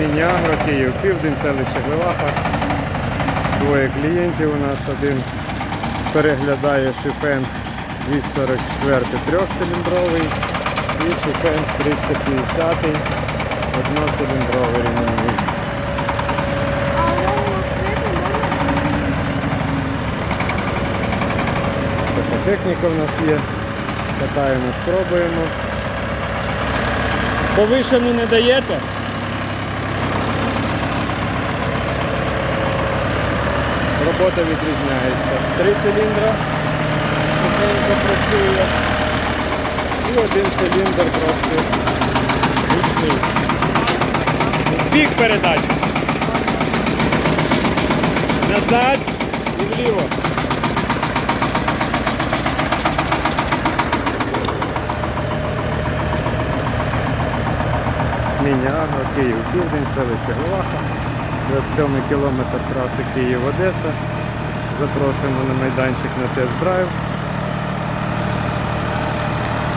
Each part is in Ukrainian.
Міні-Агро, Київ, Південь, селище Глеваха. Двоє клієнтів у нас. Один переглядає шифен 244 трьохциліндровий і шифен 350 одноциліндровий? Така техніка в нас є. Катаємо, спробуємо. Повишену не даєте? Робота відрізняється. Три циліндра тихенько працює. І один циліндр трошки гучний. Бік передач. Назад і вліво. Міняга, Київ, Південь, селище Главаха, 27 кілометр траси Київ-Одеса. Запрошуємо на майданчик на тест-драйв.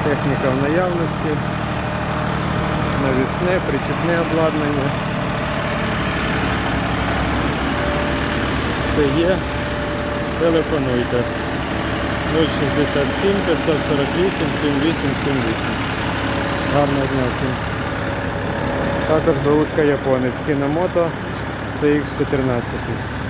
Техніка в наявності, навісне, причепне обладнання. Все є. Телефонуйте. 067 548 7878. Гарного дня. Також беушка японець Кіномото CX14.